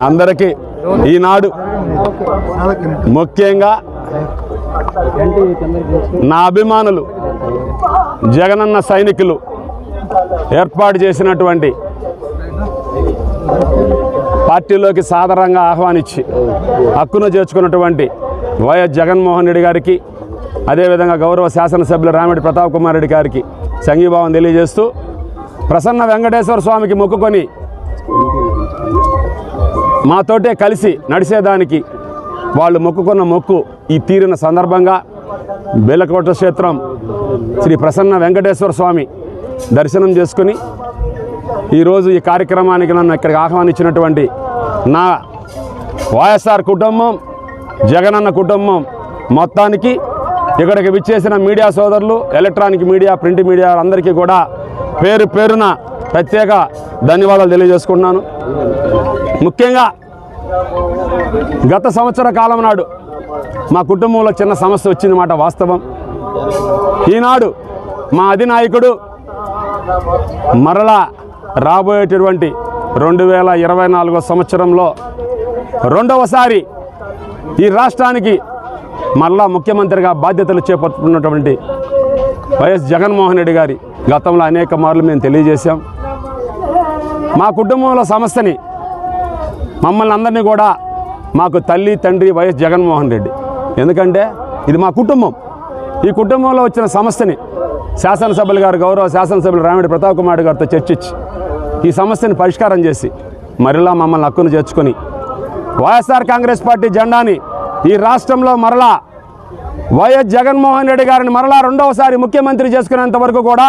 అందరికీ ఈనాడు ముఖ్యంగా నా అభిమానులు జగనన్న సైనికులు ఏర్పాటు చేసినటువంటి పార్టీలోకి సాధారణంగా ఆహ్వానించి హక్కును చేర్చుకున్నటువంటి వైఎస్ జగన్మోహన్ రెడ్డి గారికి అదేవిధంగా గౌరవ శాసనసభ్యులు రామిడి ప్రతాప్ కుమార్ రెడ్డి గారికి సంఘీభావం తెలియజేస్తూ ప్రసన్న వెంకటేశ్వర స్వామికి మొక్కుకొని మాతోటే కలిసి నడిచేదానికి వాళ్ళు మొక్కుకున్న మొక్కు ఈ తీరిన సందర్భంగా బేలకోట క్షేత్రం శ్రీ ప్రసన్న వెంకటేశ్వర స్వామి దర్శనం చేసుకుని ఈరోజు ఈ కార్యక్రమానికి నన్ను ఇక్కడికి ఆహ్వానించినటువంటి నా వైఎస్ఆర్ కుటుంబం జగనన్న కుటుంబం మొత్తానికి ఇక్కడికి విచ్చేసిన మీడియా సోదరులు ఎలక్ట్రానిక్ మీడియా ప్రింట్ మీడియా అందరికీ కూడా పేరు పేరున ప్రత్యేక ధన్యవాదాలు తెలియజేసుకుంటున్నాను. ముఖ్యంగా గత సంవత్సర కాలం నాడు మా కుటుంబంలో చిన్న సమస్య వచ్చిందన్నమాట వాస్తవం. ఈనాడు మా అధినాయకుడు మరలా రాబోయేటటువంటి రెండు వేల ఇరవై నాలుగో సంవత్సరంలో రెండవసారి ఈ రాష్ట్రానికి మరలా ముఖ్యమంత్రిగా బాధ్యతలు చేపట్టుకున్నటువంటి వైఎస్ జగన్మోహన్ రెడ్డి గారి గతంలో అనేక మార్లు మేము తెలియజేశాం. మా కుటుంబంలో సమస్యని మమ్మల్ని అందరినీ కూడా మాకు తల్లి తండ్రి వైఎస్ జగన్మోహన్ రెడ్డి. ఎందుకంటే ఇది మా కుటుంబం. ఈ కుటుంబంలో వచ్చిన సమస్యని శాసనసభ్యులు గారు గౌరవ శాసనసభ్యులు రామిడి ప్రతాప్ కుమార్ గారితో చర్చించి ఈ సమస్యని పరిష్కారం చేసి మరలా మమ్మల్ని హక్కును చేర్చుకొని వైఎస్ఆర్ కాంగ్రెస్ పార్టీ జెండాని ఈ రాష్ట్రంలో మరలా వైఎస్ జగన్మోహన్ రెడ్డి గారిని మరలా రెండవసారి ముఖ్యమంత్రి చేసుకునేంత వరకు కూడా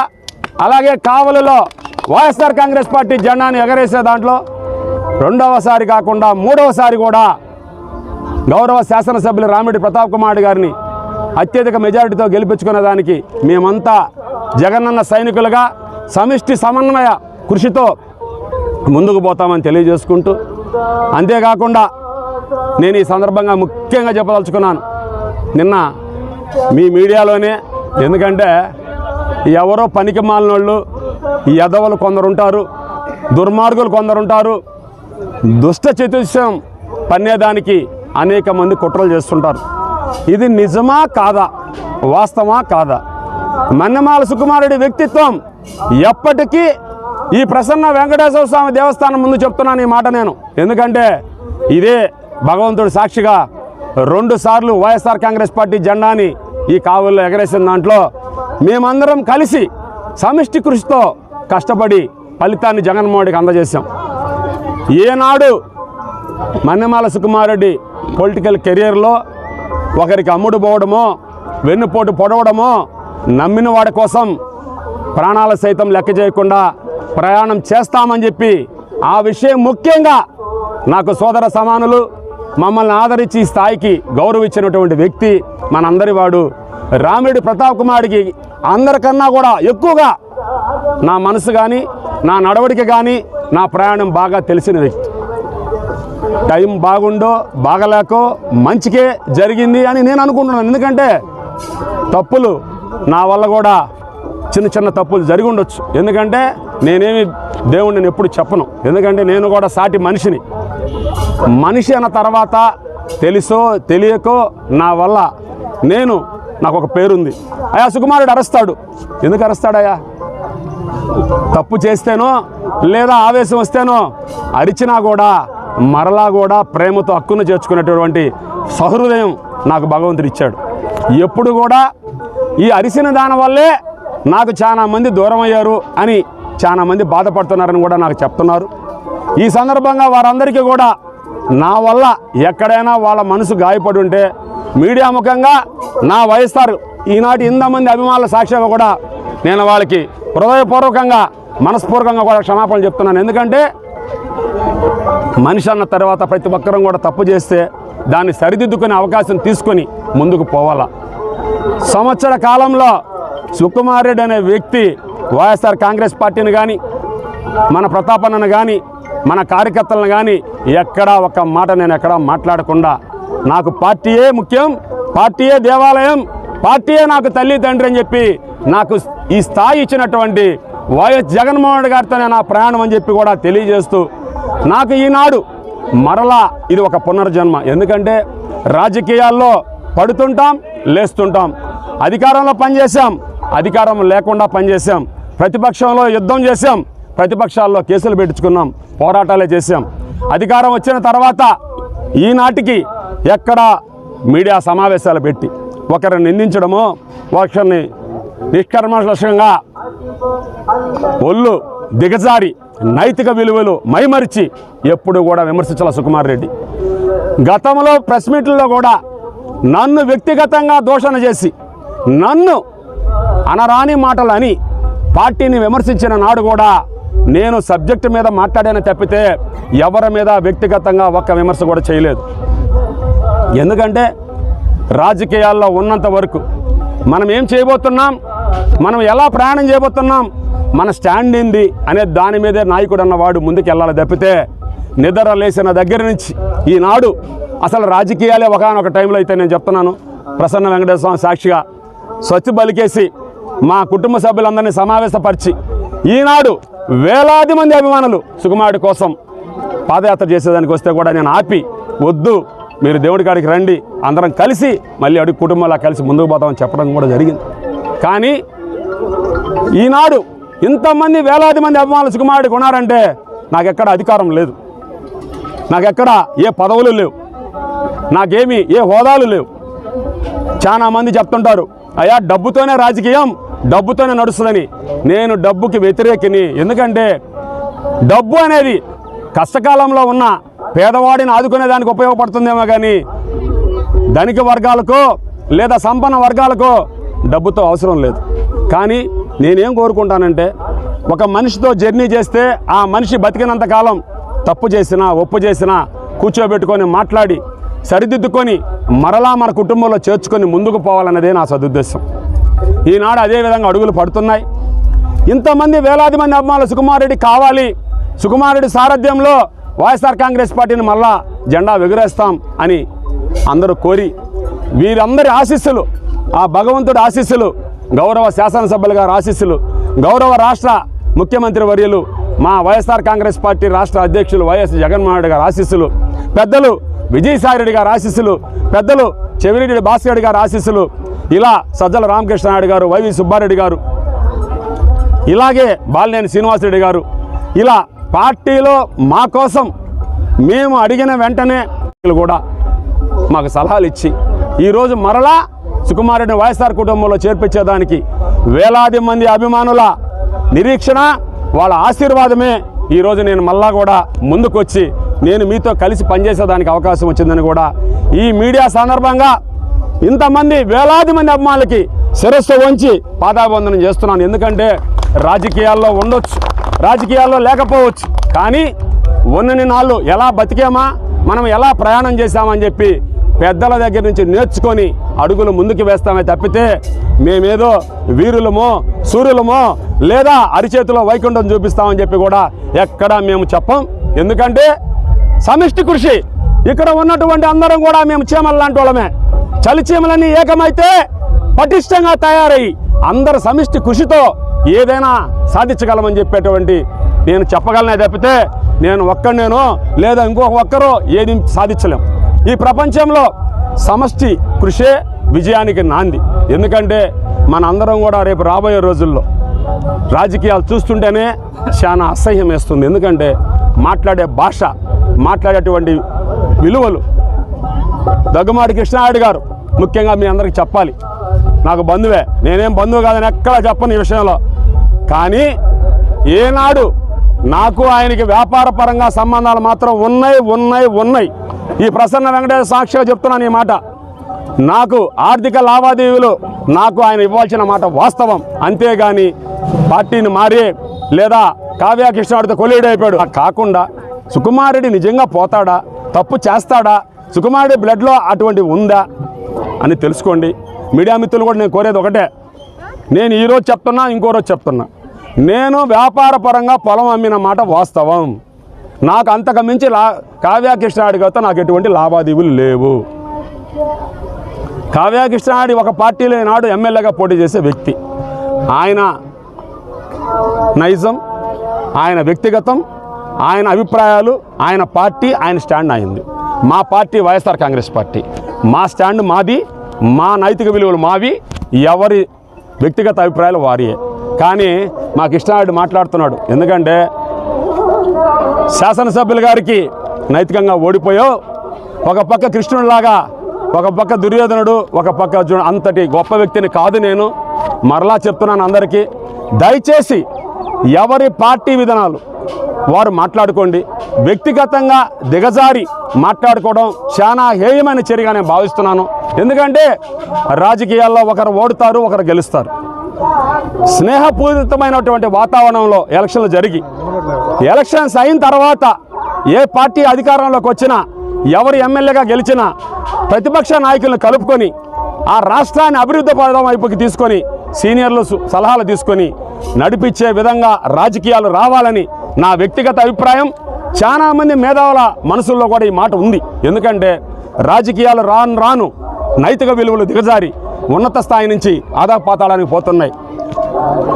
అలాగే కావలిలో వైఎస్ఆర్ కాంగ్రెస్ పార్టీ జెండాని ఎగరేసే దాంట్లో రెండవసారి కాకుండా మూడవసారి కూడా గౌరవ శాసనసభ్యులు రామిడి ప్రతాప్ కుమార్ గారిని అత్యధిక మెజారిటీతో గెలిపించుకునేదానికి మేమంతా జగనన్న సైనికులుగా సమిష్టి సమన్వయ కృషితో ముందుకు పోతామని తెలియజేసుకుంటూ అంతేకాకుండా నేను ఈ సందర్భంగా ముఖ్యంగా చెప్పదలుచుకున్నాను. నిన్న మీ మీడియాలోనే ఎందుకంటే ఎవరో పనికి మాలినోళ్ళు ఈ ఎదవలు కొందరు ఉంటారు దుర్మార్గులు కొందరు ఉంటారు దుష్ట చతుష్టం పన్నేదానికి అనేక మంది కుట్రలు చేస్తుంటారు. ఇది నిజమా కాదా? వాస్తవమా కాదా? మన్నమాల సుకుమారుడి వ్యక్తిత్వం ఎప్పటికీ ఈ ప్రసన్న వెంకటేశ్వర స్వామి దేవస్థానం ముందు చెప్తున్నాను ఈ మాట నేను. ఎందుకంటే ఇదే భగవంతుడు సాక్షిగా రెండుసార్లు వైఎస్ఆర్ కాంగ్రెస్ పార్టీ జెండాని ఈ కావుల్లో ఎగరేసిన దాంట్లో మేమందరం కలిసి సమిష్టి కృషితో కష్టపడి ఫలితాన్ని జగన్మోహన్కి అందజేశాం. ఏనాడు మన్నెమాల సుకుమారెడ్డి పొలిటికల్ కెరియర్లో ఒకరికి అమ్ముడు పోవడమో వెన్నుపోటు పొడవడమో నమ్మిన వాడి కోసం ప్రాణాల సైతం లెక్క చేయకుండా ప్రయాణం చేస్తామని చెప్పి ఆ విషయం ముఖ్యంగా నాకు సోదర సమానులు మమ్మల్ని ఆదరించి ఈ స్థాయికి గౌరవించినటువంటి వ్యక్తి మనందరి వాడు. రామిడి ప్రతాప్ కుమార్కి అందరికన్నా కూడా ఎక్కువగా నా మనసు కానీ నా నడవడిక కానీ నా ప్రయాణం బాగా తెలిసిన వ్యక్తి. టైం బాగుండో బాగలేకో మంచికే జరిగింది అని నేను అనుకుంటున్నాను. ఎందుకంటే తప్పులు నా వల్ల కూడా చిన్న చిన్న తప్పులు జరిగి ఉండొచ్చు. ఎందుకంటే నేనేమి దేవుణ్ణి నేను ఎప్పుడు చెప్పను. ఎందుకంటే నేను కూడా సాటి మనిషిని. మనిషి అన్న తర్వాత తెలుసో తెలియకో నా వల్ల. నేను నాకు ఒక పేరుంది. అయా సుకుమారుడు అరుస్తాడు. ఎందుకు అరస్తాడయా తప్పు చేస్తేనో లేదా ఆవేశం వస్తేనో అరిచినా కూడా మరలా కూడా ప్రేమతో హక్కును చేర్చుకునేటటువంటి సహృదయం నాకు భగవంతుడు ఇచ్చాడు. ఎప్పుడు కూడా ఈ అరిసిన దాని వల్లే నాకు చాలా మంది దూరం అయ్యారు అని చాలా మంది బాధపడుతున్నారని కూడా నాకు చెప్తున్నారు. ఈ సందర్భంగా వారందరికీ కూడా నా వల్ల ఎక్కడైనా వాళ్ళ మనసు గాయపడి ఉంటే మీడియా ముఖంగా నా వైఎస్ఆర్ ఈనాటి ఇంతమంది అభిమానుల సాక్ష్యంగా కూడా నేను వాళ్ళకి హృదయపూర్వకంగా మనస్పూర్వకంగా కూడా క్షమాపణలు చెప్తున్నాను. ఎందుకంటే మనిషి అన్న తర్వాత ప్రతి ఒక్కరం కూడా తప్పు చేస్తే దాన్ని సరిదిద్దుకునే అవకాశం తీసుకొని ముందుకు పోవాలా. సంవత్సర కాలంలో సుకుమార్ రెడ్డి అనే వ్యక్తి వైఎస్ఆర్ కాంగ్రెస్ పార్టీని కానీ మన ప్రతాపన్నను కానీ మన కార్యకర్తలను కానీ ఎక్కడా ఒక మాట నేను ఎక్కడా మాట్లాడకుండా నాకు పార్టీయే ముఖ్యం పార్టీయే దేవాలయం పార్టీయే నాకు తల్లి తండ్రి అని చెప్పి నాకు ఈ స్థాయి ఇచ్చినటువంటి వైఎస్ జగన్మోహన్ రెడ్డి నేను నా ప్రయాణం అని చెప్పి కూడా తెలియజేస్తూ నాకు ఈనాడు మరలా ఇది ఒక పునర్జన్మ. ఎందుకంటే రాజకీయాల్లో పడుతుంటాం లేస్తుంటాం. అధికారంలో పనిచేసాం అధికారం లేకుండా పనిచేసాం ప్రతిపక్షంలో యుద్ధం చేసాం ప్రతిపక్షాల్లో కేసులు పెట్టించుకున్నాం పోరాటాలే చేసాం అధికారం వచ్చిన తర్వాత ఈనాటికి ఎక్కడ మీడియా సమావేశాలు పెట్టి ఒకరిని నిందించడమో ఒకరిని నిష్కర్మలక్ష్యంగా ఒళ్ళు దిగజారి నైతిక విలువలు మైమరిచి ఎప్పుడు కూడా విమర్శించాల సుకుమార్ రెడ్డి. గతంలో ప్రెస్ మీట్లలో కూడా నన్ను వ్యక్తిగతంగా దూషణ చేసి నన్ను అనరాని మాటలు అని పార్టీని విమర్శించిన నాడు కూడా నేను సబ్జెక్టు మీద మాట్లాడాను తప్పితే ఎవరి మీద వ్యక్తిగతంగా ఒక్క విమర్శ కూడా చేయలేదు. ఎందుకంటే రాజకీయాల్లో ఉన్నంత వరకు మనం ఏం చేయబోతున్నాం? మనం ఎలా ప్రయాణం చేయబోతున్నాం? మన స్టాండ్ ఏంది? అనే దాని మీదే నాయకుడు అన్నవాడు ముందుకు వెళ్ళాలి తప్పితే నిద్ర లేచిన దగ్గర నుంచి ఈనాడు అసలు రాజకీయాలే ఒకనొక టైంలో అయితే నేను చెప్తున్నాను. ప్రసన్న వెంకటేశ్వర స్వామి సాక్షిగా స్వచ్ఛ బలికేసి మా కుటుంబ సభ్యులందరినీ సమావేశపరిచి ఈనాడు వేలాది మంది అభిమానులు సుకుమారుడి కోసం పాదయాత్ర చేసేదానికి వస్తే కూడా నేను ఆపి వద్దు మీరు దేవుడి కాడికి రండి అందరం కలిసి మళ్ళీ అడుగు కుటుంబంలో కలిసి ముందుకు పోతామని చెప్పడం కూడా జరిగింది. కానీ ఈనాడు ఇంతమంది వేలాది మంది అభిమానులు సుకుమారుడికి ఉన్నారంటే నాకెక్కడ అధికారం లేదు. నాకెక్కడ ఏ పదవులు లేవు. నాకేమి ఏ హోదాలు లేవు. చాలా మంది చెప్తుంటారు అయ్యా డబ్బుతోనే రాజకీయం డబ్బుతోనే నడుస్తుందని నేను డబ్బుకి వ్యతిరేకిని. ఎందుకంటే డబ్బు అనేది కష్టకాలంలో ఉన్న పేదవాడిని ఆదుకునే దానికి ఉపయోగపడుతుందేమో కానీ ధనిక వర్గాలకో లేదా సంపన్న వర్గాలకో డబ్బుతో అవసరం లేదు. కానీ నేనేం కోరుకుంటానంటే ఒక మనిషితో జర్నీ చేస్తే ఆ మనిషి బతికినంత కాలం తప్పు చేసినా ఒప్పు చేసినా కూర్చోబెట్టుకొని మాట్లాడి సరిదిద్దుకొని మరలా మన కుటుంబంలో చేర్చుకొని ముందుకు పోవాలన్నదే నా సదుద్దేశం. ఈనాడు అదే విధంగా అడుగులు పడుతున్నాయి. ఇంతమంది వేలాది మంది అభిమానులు సుకుమారెడ్డి కావాలి. సుకుమారెడ్డి సారథ్యంలో వైఎస్ఆర్ కాంగ్రెస్ పార్టీని మళ్ళా జెండా ఎగురేస్తాం అని అందరూ కోరి వీరందరి ఆశీస్సులు ఆ భగవంతుడి ఆశీస్సులు గౌరవ శాసనసభ్యులు గారి ఆశీస్సులు గౌరవ రాష్ట్ర ముఖ్యమంత్రి వర్యులు మా వైఎస్ఆర్ కాంగ్రెస్ పార్టీ రాష్ట్ర అధ్యక్షులు వైఎస్ జగన్మోహన్ రెడ్డి గారి ఆశీస్సులు పెద్దలు విజయసాయిరెడ్డి గారు ఆశీస్సులు పెద్దలు చెవిరెడ్డి భాస్కర్ గారు ఆశీస్సులు ఇలా సజ్జల రామకృష్ణారెడ్డి గారు వైవి సుబ్బారెడ్డి గారు ఇలాగే బాలినేని శ్రీనివాసరెడ్డి గారు ఇలా పార్టీలో మా కోసం మేము అడిగిన వెంటనే కూడా మాకు సలహాలు ఇచ్చి ఈరోజు మరలా సుకుమారెడ్డి వైఎస్ఆర్ కుటుంబంలో చేర్పించేదానికి వేలాది మంది అభిమానుల నిరీక్షణ వాళ్ళ ఆశీర్వాదమే ఈరోజు నేను మళ్ళా కూడా ముందుకొచ్చి నేను మీతో కలిసి పనిచేసేదానికి అవకాశం వచ్చిందని కూడా ఈ మీడియా సందర్భంగా ఇంతమంది వేలాది మంది అభిమానులకి శిరస్సు వంచి పాదాబంధనం చేస్తున్నాను. ఎందుకంటే రాజకీయాల్లో ఉండొచ్చు రాజకీయాల్లో లేకపోవచ్చు. కానీ ఉన్నని నాళ్ళు ఎలా బతికామా మనం ఎలా ప్రయాణం చేశామని చెప్పి పెద్దల దగ్గర నుంచి నేర్చుకొని అడుగులు ముందుకు వేస్తామే తప్పితే మేమేదో వీరులమో సూర్యులమో లేదా అరిచేతిలో వైకుంఠం చూపిస్తామని చెప్పి కూడా ఎక్కడా మేము చెప్పం. ఎందుకంటే సమిష్టి కృషి. ఇక్కడ ఉన్నటువంటి అందరం కూడా మేము చీమలు లాంటి వాళ్ళమే. చలి చీమలన్నీ ఏకమైతే పటిష్టంగా తయారయ్యి అందరు సమిష్టి కృషితో ఏదైనా సాధించగలమని చెప్పేటువంటి నేను చెప్పగలనే తప్పితే నేను ఒక్కడనేనో లేదా ఇంకొక ఒక్కరో ఏది సాధించలేం. ఈ ప్రపంచంలో సమష్టి కృషే విజయానికి నాంది. ఎందుకంటే మన అందరం కూడా రేపు రాబోయే రోజుల్లో రాజకీయాలు చూస్తుంటేనే చాలా అసహ్యం వేస్తుంది. ఎందుకంటే మాట్లాడే భాష మాట్లాడేటువంటి విలువలు. దగ్గుమాటి కృష్ణారెడ్డి గారు ముఖ్యంగా మీ అందరికి చెప్పాలి. నాకు బంధువే. నేనేం బంధువు కాదని ఎక్కడా చెప్పను ఈ విషయంలో. కానీ ఏనాడు నాకు ఆయనకి వ్యాపార పరంగా సంబంధాలు మాత్రం ఉన్నాయి ఉన్నాయి ఉన్నాయి. ఈ ప్రసన్న వెంకటేశ్వర సాక్షిగా చెప్తున్నాను ఈ మాట. నాకు ఆర్థిక లావాదేవీలు నాకు ఆయన ఇవ్వాల్సిన మాట వాస్తవం. అంతేగాని పార్టీని మారి లేదా కావ్య కృష్ణాడితో కొలీడ్ కాకుండా సుకుమారుడి నిజంగా పోతాడా? తప్పు చేస్తాడా? సుకుమారుడి బ్లడ్లో అటువంటి ఉందా? అని తెలుసుకోండి. మీడియా మిత్రులు కూడా నేను కోరేది ఒకటే. నేను ఈరోజు చెప్తున్నా ఇంకో రోజు చెప్తున్నా. నేను వ్యాపార పరంగా పొలం అమ్మిన మాట వాస్తవం. నాకు అంతకు మించి లా కావ్యాకృష్ణాడి కృష్ణాడి నాకు ఎటువంటి లావాదేవీలు లేవు. కావ్యాకృష్ణాడి ఒక పార్టీలో నాడు ఎమ్మెల్యేగా పోటీ చేసే వ్యక్తి. ఆయన నైజం ఆయన వ్యక్తిగతం ఆయన అభిప్రాయాలు ఆయన పార్టీ ఆయన స్టాండ్ అయింది మా పార్టీ వైఎస్ఆర్ కాంగ్రెస్ పార్టీ. మా స్టాండ్ మాది మా నైతిక విలువలు మావి ఎవరి వ్యక్తిగత అభిప్రాయాలు వారియే. కానీ మాకు ఇష్టం మాట్లాడుతున్నాడు. ఎందుకంటే శాసనసభ్యుల గారికి నైతికంగా ఓడిపోయో ఒక పక్క కృష్ణుడిలాగా ఒక పక్క దుర్యోధనుడు ఒక పక్క అంతటి గొప్ప వ్యక్తిని కాదు నేను. మరలా చెప్తున్నాను అందరికీ. దయచేసి ఎవరి పార్టీ విధానాలు? వారు మాట్లాడుకోండి. వ్యక్తిగతంగా దిగజారి మాట్లాడుకోవడం చాలా హేయమైన చర్యగా నేను భావిస్తున్నాను. ఎందుకంటే రాజకీయాల్లో ఒకరు ఓడుతారు ఒకరు గెలుస్తారు. స్నేహపూరితమైనటువంటి వాతావరణంలో ఎలక్షన్లు జరిగి ఎలక్షన్స్ అయిన తర్వాత ఏ పార్టీ అధికారంలోకి వచ్చినా ఎవరు ఎమ్మెల్యేగా గెలిచినా ప్రతిపక్ష నాయకులను కలుపుకొని ఆ రాష్ట్రాన్ని అభివృద్ధి పడడం వైపుకి తీసుకొని సీనియర్లు సలహాలు తీసుకొని నడిపించే విధంగా రాజకీయాలు రావాలని నా వ్యక్తిగత అభిప్రాయం. చాలా మంది మేధావుల మనసుల్లో కూడా ఈ మాట ఉంది. ఎందుకంటే రాజకీయాలు రాను రాను నైతిక విలువలు దిగజారి ఉన్నత స్థాయి నుంచి ఆదాపాతాళానికి పోతున్నాయి.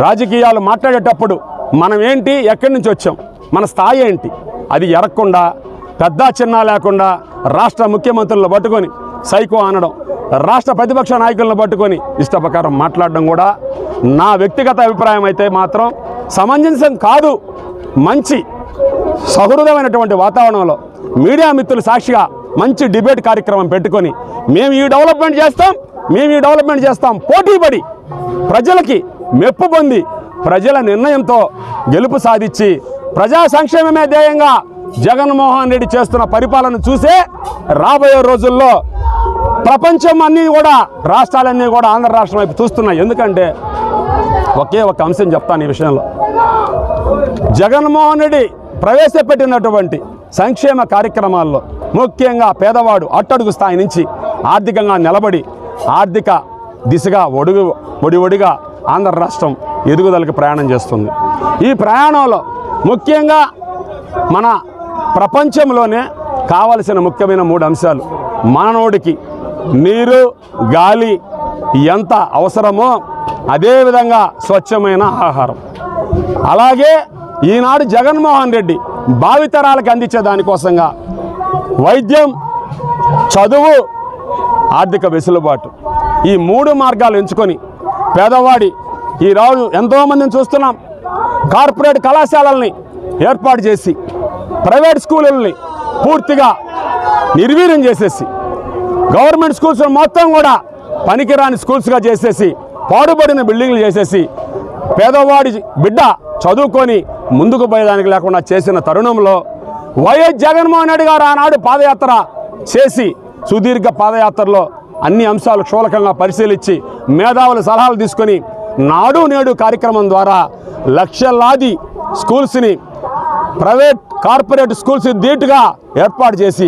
రాజకీయాలు మాట్లాడేటప్పుడు మనం ఏంటి ఎక్కడి నుంచి వచ్చాం మన స్థాయి ఏంటి అది ఎరగకుండా పెద్ద చిన్న లేకుండా రాష్ట్ర ముఖ్యమంత్రులు పట్టుకొని సైకో అనడం. రాష్ట్ర ప్రతిపక్ష నాయకులను పట్టుకొని ఇష్టప్రకారం మాట్లాడడం కూడా నా వ్యక్తిగత అభిప్రాయం అయితే మాత్రం సమంజసం కాదు. మంచి సహృదమైనటువంటి వాతావరణంలో మీడియా మిత్రులు సాక్షిగా మంచి డిబేట్ కార్యక్రమం పెట్టుకొని మేము ఈ డెవలప్మెంట్ చేస్తాం మేము ఈ డెవలప్మెంట్ చేస్తాం. పోటీపడి ప్రజలకి మెప్పు పొంది ప్రజల నిర్ణయంతో గెలుపు సాధించి ప్రజా సంక్షేమమే ధ్యేయంగా జగన్మోహన్ రెడ్డి చేస్తున్న పరిపాలన చూసే రాబోయే రోజుల్లో ప్రపంచం అన్నీ కూడా రాష్ట్రాలన్నీ కూడా ఆంధ్ర రాష్ట్రం వైపు చూస్తున్నాయి. ఎందుకంటే ఒకే ఒక అంశం చెప్తాను ఈ విషయంలో. జగన్మోహన్ రెడ్డి ప్రవేశపెట్టినటువంటి సంక్షేమ కార్యక్రమాల్లో ముఖ్యంగా పేదవాడు అట్టడుగు స్థాయి నుంచి ఆర్థికంగా నిలబడి ఆర్థిక దిశగా ఒడుగు ఒడి ఒడిగా ఆంధ్ర రాష్ట్రం ఎదుగుదలకు ప్రయాణం చేస్తుంది. ఈ ప్రయాణంలో ముఖ్యంగా మన ప్రపంచంలోనే కావలసిన ముఖ్యమైన మూడు అంశాలు. మానవుడికి నీరు గాలి ఎంత అవసరమో అదేవిధంగా స్వచ్ఛమైన ఆహారం. అలాగే ఈనాడు జగన్మోహన్ రెడ్డి భావితరాలకు అందించే దానికోసంగా వైద్యం చదువు ఆర్థిక వెసులుబాటు ఈ మూడు మార్గాలు ఎంచుకొని పేదవాడి ఈ రోజు ఎంతోమందిని చూస్తున్నాం. కార్పొరేట్ కళాశాలల్ని ఏర్పాటు చేసి ప్రైవేట్ స్కూళ్ళని పూర్తిగా నిర్వీర్యం చేసేసి గవర్నమెంట్ స్కూల్స్ మొత్తం కూడా పనికిరాని స్కూల్స్గా చేసేసి పాడుబడిన బిల్డింగ్లు చేసేసి పేదవాడి బిడ్డ చదువుకొని ముందుకు పోయేదానికి లేకుండా చేసిన తరుణంలో వైఎస్ జగన్మోహన్ రెడ్డి గారు ఆనాడు పాదయాత్ర చేసి సుదీర్ఘ పాదయాత్రలో అన్ని అంశాలు క్షూలకంగా పరిశీలించి మేధావుల సలహాలు తీసుకొని నాడు నేడు కార్యక్రమం ద్వారా లక్షలాది స్కూల్స్ని ప్రైవేట్ కార్పొరేట్ స్కూల్స్ ధీటుగా ఏర్పాటు చేసి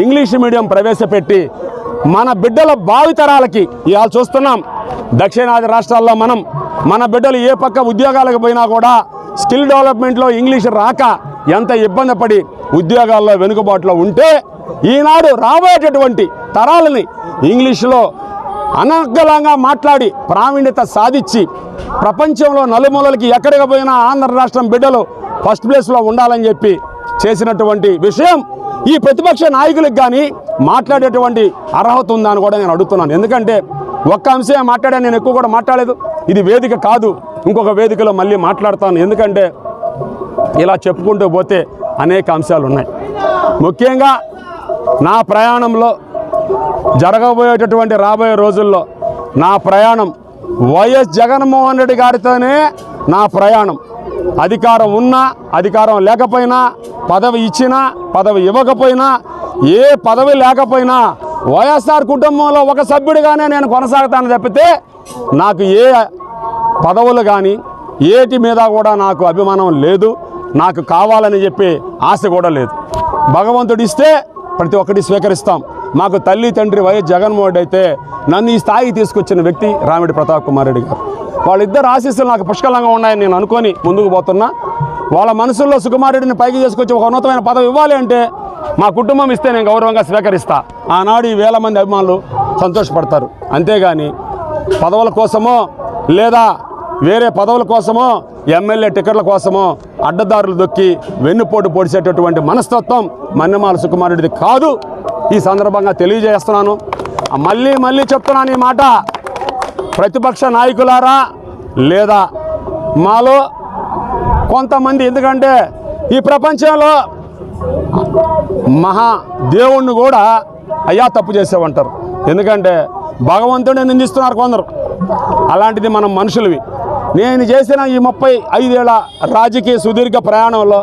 ఇంగ్లీష్ మీడియం ప్రవేశపెట్టి మన బిడ్డల భావితరాలకి ఇవాళ చూస్తున్నాం. దక్షిణాది రాష్ట్రాల్లో మనం మన బిడ్డలు ఏ పక్క ఉద్యోగాలకు పోయినా కూడా స్కిల్ డెవలప్మెంట్లో ఇంగ్లీష్ రాక ఎంత ఇబ్బంది పడి ఉద్యోగాల్లో వెనుకబాటులో ఉంటే ఈనాడు రాబోయేటటువంటి తరాలని ఇంగ్లీష్లో అనర్గళంగా మాట్లాడి ప్రావీణ్యత సాధించి ప్రపంచంలో నలుమూలలకి ఎక్కడికి పోయినా ఆంధ్ర రాష్ట్రం బిడ్డలు ఫస్ట్ ప్లేస్లో ఉండాలని చెప్పి చేసినటువంటి విషయం ఈ ప్రతిపక్ష నాయకులకు కానీ మాట్లాడేటువంటి అర్హత ఉందా అని కూడా నేను అడుగుతున్నాను. ఎందుకంటే ఒక్క అంశమే మాట్లాడాను నేను ఎక్కువ కూడా మాట్లాడలేదు. ఇది వేదిక కాదు. ఇంకొక వేదికలో మళ్ళీ మాట్లాడతాను. ఎందుకంటే ఇలా చెప్పుకుంటూ పోతే అనేక అంశాలు ఉన్నాయి. ముఖ్యంగా నా ప్రయాణంలో జరగబోయేటటువంటి రాబోయే రోజుల్లో నా ప్రయాణం వైఎస్ జగన్మోహన్ రెడ్డి గారితోనే నా ప్రయాణం. అధికారం ఉన్నా అధికారం లేకపోయినా పదవి ఇచ్చినా పదవి ఇవ్వకపోయినా ఏ పదవి లేకపోయినా వైఎస్ఆర్ కుటుంబంలో ఒక సభ్యుడిగానే నేను కొనసాగుతాను తప్పితే నాకు ఏ పదవులు కానీ ఏటి మీద కూడా నాకు అభిమానం లేదు నాకు కావాలని చెప్పి ఆశ కూడా లేదు. భగవంతుడు ఇస్తే ప్రతి ఒక్కటి స్వీకరిస్తాం. మాకు తల్లి తండ్రి వైఎస్ జగన్మోహన్ రెడ్డి అయితే నన్ను ఈ స్థాయికి తీసుకొచ్చిన వ్యక్తి రామిడి ప్రతాప్ కుమార్ రెడ్డి గారు. వాళ్ళిద్దరు ఆశీస్సులు నాకు పుష్కలంగా ఉన్నాయని నేను అనుకొని ముందుకు పోతున్నా. వాళ్ళ మనసుల్లో సుకుమారెడ్డిని పైకి చేసుకొచ్చి ఒక ఉన్నతమైన పదవి ఇవ్వాలి అంటే మా కుటుంబం ఇస్తే నేను గౌరవంగా స్వీకరిస్తా. ఆనాడు ఈ వేల మంది అభిమానులు సంతోషపడతారు. అంతేగాని పదవుల కోసమో లేదా వేరే పదవుల కోసమో ఎమ్మెల్యే టికెట్ల కోసమో అడ్డదారులు దొక్కి వెన్నుపోటు పొడిచేటటువంటి మనస్తత్వం మన్నెమాల సుకుమారుడిది కాదు. ఈ సందర్భంగా తెలియజేస్తున్నాను. మళ్ళీ మళ్ళీ చెప్తున్నాను ఈ మాట. ప్రతిపక్ష నాయకులారా లేదా మాలో కొంతమంది ఎందుకంటే ఈ ప్రపంచంలో మహా దేవుణ్ణి కూడా అయ్యా తప్పు చేసేవంటారు. ఎందుకంటే భగవంతుడిని నిందిస్తున్నారు కొందరు. అలాంటిది మనం మనుషులవి. నేను చేసిన ఈ ముప్పై ఐదేళ్ళ రాజకీయ సుదీర్ఘ ప్రయాణంలో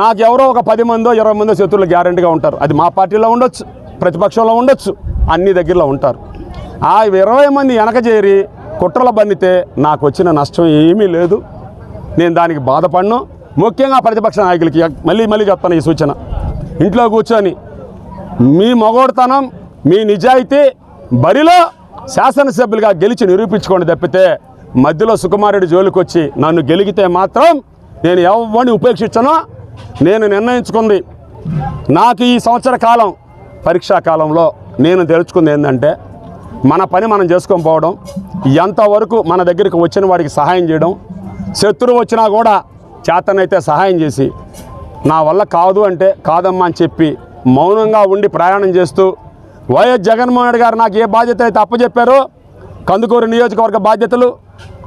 నాకెవరో ఒక పది మందో ఇరవై మందో శత్రువులు గ్యారంటీగా ఉంటారు. అది మా పార్టీలో ఉండొచ్చు ప్రతిపక్షంలో ఉండొచ్చు అన్ని దగ్గరలో ఉంటారు. ఆ ఇరవై మంది వెనక చేరి కుట్రల బన్నితే నాకు వచ్చిన నష్టం ఏమీ లేదు. నేను దానికి బాధపడను. ముఖ్యంగా ప్రతిపక్ష నాయకులకి మళ్ళీ మళ్ళీ చెప్తాను ఈ సూచన. ఇంట్లో కూర్చొని మీ మగోడుతనం మీ నిజాయితీ బరిలో శాసనసభ్యులుగా గెలిచి నిరూపించుకోండి తప్పితే మధ్యలో సుకుమారుడి జోలికి వచ్చి నన్ను గెలిగితే మాత్రం నేను ఎవరిని ఉపేక్షించను. నేను నిర్ణయించుకుంది. నాకు ఈ సంవత్సర కాలం పరీక్షా కాలంలో నేను తెలుసుకుంది ఏంటంటే మన పని మనం చేసుకొని పోవడం ఎంతవరకు మన దగ్గరికి వచ్చిన వాడికి సహాయం చేయడం శత్రువు వచ్చినా కూడా చేతనైతే సహాయం చేసి నా వల్ల కాదు అంటే కాదమ్మా అని చెప్పి మౌనంగా ఉండి ప్రయాణం చేస్తూ వైఎస్ జగన్మోహన్ రెడ్డి గారు నాకు ఏ బాధ్యత అయితే అప్పచెప్పారో కందుకూరు నియోజకవర్గ బాధ్యతలు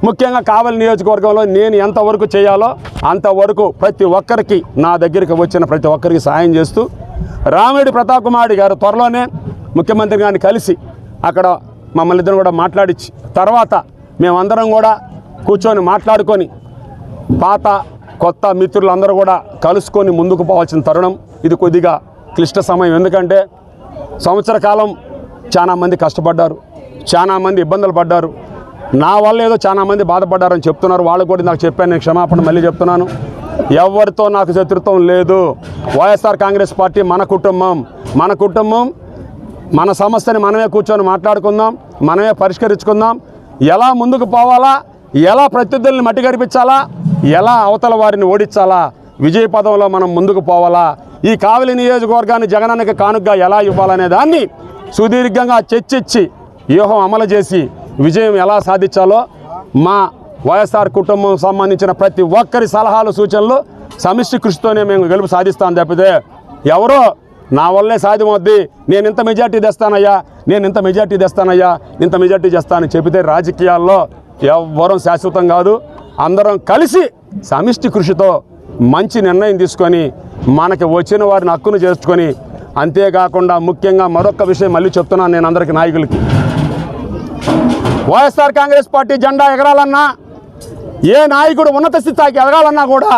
ముఖ్యంగా కావలి నియోజకవర్గంలో నేను ఎంతవరకు చేయాలో అంతవరకు ప్రతి ఒక్కరికి నా దగ్గరికి వచ్చిన ప్రతి ఒక్కరికి సహాయం చేస్తూ రామిడి ప్రతాప్ కుమారుడి గారు త్వరలోనే ముఖ్యమంత్రి గారిని కలిసి అక్కడ మమ్మల్ని ఇద్దరు కూడా మాట్లాడించి తర్వాత మేమందరం కూడా కూర్చొని మాట్లాడుకొని పాత కొత్త మిత్రులందరూ కూడా కలుసుకొని ముందుకు పోవాల్సిన తరుణం ఇది కొద్దిగా క్లిష్ట సమయం. ఎందుకంటే సంవత్సర కాలం చాలామంది కష్టపడ్డారు చాలా మంది ఇబ్బందులు పడ్డారు. నా వల్ల ఏదో చాలామంది బాధపడ్డారని చెప్తున్నారు. వాళ్ళు కూడా నాకు చెప్పాను నేను క్షమాపణ మళ్ళీ చెప్తున్నాను. ఎవరితో నాకు శత్రుత్వం లేదు. వైఎస్ఆర్ కాంగ్రెస్ పార్టీ మన కుటుంబం మన కుటుంబం మన సమస్యని మనమే కూర్చొని మాట్లాడుకుందాం మనమే పరిష్కరించుకుందాం. ఎలా ముందుకు పోవాలా? ఎలా ప్రత్యర్థుల్ని మట్టి గడిపించాలా? ఎలా అవతల వారిని ఓడించాలా? విజయ పదంలో మనం ముందుకు పోవాలా? ఈ కావలి నియోజకవర్గాన్ని జగనానికి కానుగ్గా ఎలా ఇవ్వాలనే దాన్ని సుదీర్ఘంగా చర్చించి వ్యూహం అమలు చేసి విజయం ఎలా సాధించాలో మా వైఎస్ఆర్ కుటుంబం సంబంధించిన ప్రతి ఒక్కరి సలహాలు సూచనలు సమిష్టి కృషితోనే మేము గెలుపు సాధిస్తాం తప్పితే ఎవరో నా వల్లే సాధ్యమవుద్ది. నేను ఇంత మెజార్టీ తెస్తానయ్యా. నేను ఇంత మెజార్టీ తెస్తానయ్యా. ఇంత మెజార్టీ చేస్తానని చెబితే రాజకీయాల్లో ఎవ్వరం శాశ్వతం కాదు. అందరం కలిసి సమిష్టి కృషితో మంచి నిర్ణయం తీసుకొని మనకి వచ్చిన వారిని హక్కును చేర్చుకొని అంతేకాకుండా ముఖ్యంగా మరొక విషయం మళ్ళీ చెప్తున్నాను నేను అందరికీ నాయకులకి. వైఎస్ఆర్ కాంగ్రెస్ పార్టీ జెండా ఎగరాలన్నా ఏ నాయకుడు ఉన్నత స్థితికి ఎదగాలన్నా కూడా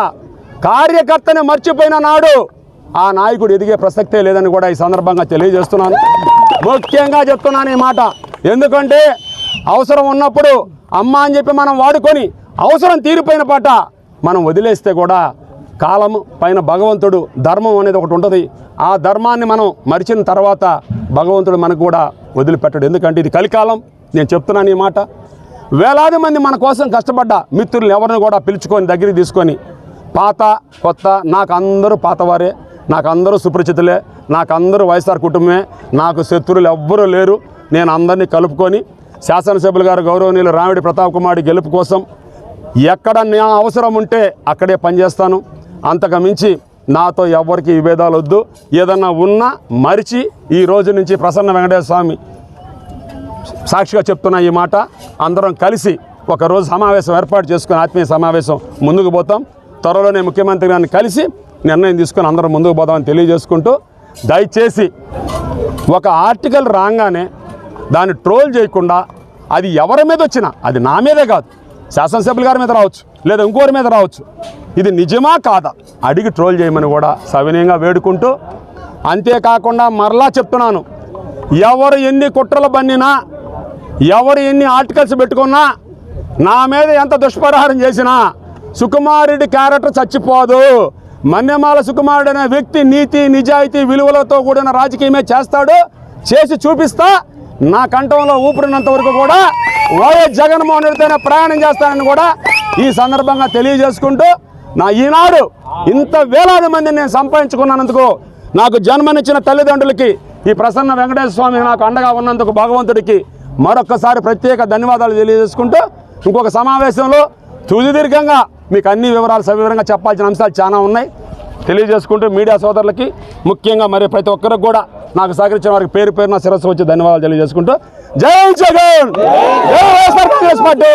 కార్యకర్తని మర్చిపోయిన నాడు ఆ నాయకుడు ఎదిగే ప్రసక్తే లేదని కూడా ఈ సందర్భంగా తెలియజేస్తున్నాను. ముఖ్యంగా చెప్తున్నాను ఈ మాట. ఎందుకంటే అవసరం ఉన్నప్పుడు అమ్మ అని చెప్పి మనం వాడుకొని అవసరం తీరిపోయిన పాట మనం వదిలేస్తే కూడా కాలం పైన భగవంతుడు ధర్మం అనేది ఒకటి ఉంటుంది. ఆ ధర్మాన్ని మనం మరిచిన తర్వాత భగవంతుడు మనకు కూడా వదిలిపెట్టడు. ఎందుకంటే ఇది కలికాలం. నేను చెప్తున్నాను ఈ మాట. వేలాది మంది మన కోసం కష్టపడ్డ మిత్రులు ఎవరిని కూడా పిలుచుకొని దగ్గరికి తీసుకొని పాత కొత్త నాకు అందరూ పాతవారే. నాకు అందరూ సుపరిచితులే నాకు అందరూ వైఎస్ఆర్ కుటుంబమే నాకు శత్రువులు ఎవ్వరూ లేరు. నేను అందరినీ కలుపుకొని శాసనసభ్యులు గారు గౌరవనీయులు రామిడి ప్రతాప్ కుమార్ గెలుపు కోసం ఎక్కడ నా అవసరం ఉంటే అక్కడే పనిచేస్తాను. అంతకు మించి నాతో ఎవరికి విభేదాలు వద్దు. ఏదన్నా ఉన్నా మరిచి ఈ రోజు నుంచి ప్రసన్న వెంకటేశ్వర స్వామి సాక్షిగా చెప్తున్న ఈ మాట. అందరం కలిసి ఒకరోజు సమావేశం ఏర్పాటు చేసుకుని ఆత్మీయ సమావేశం ముందుకు పోతాం. త్వరలోనే ముఖ్యమంత్రి గారిని కలిసి నిర్ణయం తీసుకొని అందరం ముందుకు పోదామని తెలియజేసుకుంటూ దయచేసి ఒక ఆర్టికల్ రాగానే దాన్ని ట్రోల్ చేయకుండా అది ఎవరి మీద వచ్చినా అది నా మీదే కాదు శాసనసభ్యుల గారి మీద రావచ్చు లేదా ఇంకోరి మీద రావచ్చు ఇది నిజమా కాదా అడిగి ట్రోల్ చేయమని కూడా సవినయంగా వేడుకుంటూ అంతేకాకుండా మరలా చెప్తున్నాను ఎవరు ఎన్ని కుట్రలు బన్నినా ఎవరు ఎన్ని ఆర్టికల్స్ పెట్టుకున్నా నా మీద ఎంత దుష్పరిహారం చేసినా సుకుమారుడి క్యారెక్టర్ చచ్చిపోదు. మన్యమాల సుకుమారుడు అనే వ్యక్తి నీతి నిజాయితీ విలువలతో కూడిన రాజకీయమే చేస్తాడు. చేసి చూపిస్తా. నా కంఠంలో ఊపిరినంత వరకు కూడా వైఎస్ జగన్మోహన్ రెడ్డితోనే ప్రయాణం చేస్తానని కూడా ఈ సందర్భంగా తెలియజేసుకుంటూ నా ఈనాడు ఇంత వేలాది మందిని నేను సంపాదించుకున్నందుకు నాకు జన్మనిచ్చిన తల్లిదండ్రులకి ఈ ప్రసన్న వెంకటేశ్వర స్వామి నాకు అండగా ఉన్నందుకు భగవంతుడికి మరొక్కసారి ప్రత్యేక ధన్యవాదాలు తెలియజేసుకుంటూ ఇంకొక సమావేశంలో తుది దీర్ఘంగా మీకు అన్ని వివరాలు సవివరంగా చెప్పాల్సిన అంశాలు చాలా ఉన్నాయి. తెలియజేసుకుంటూ మీడియా సోదరులకి ముఖ్యంగా మరి ప్రతి ఒక్కరికి కూడా నాకు సహకరించిన వారికి పేరు పేరున శిరస్సు వచ్చి ధన్యవాదాలు తెలియజేసుకుంటూ. జై జగన్! జై వైఎస్ఆర్ కాంగ్రెస్ పార్టీ!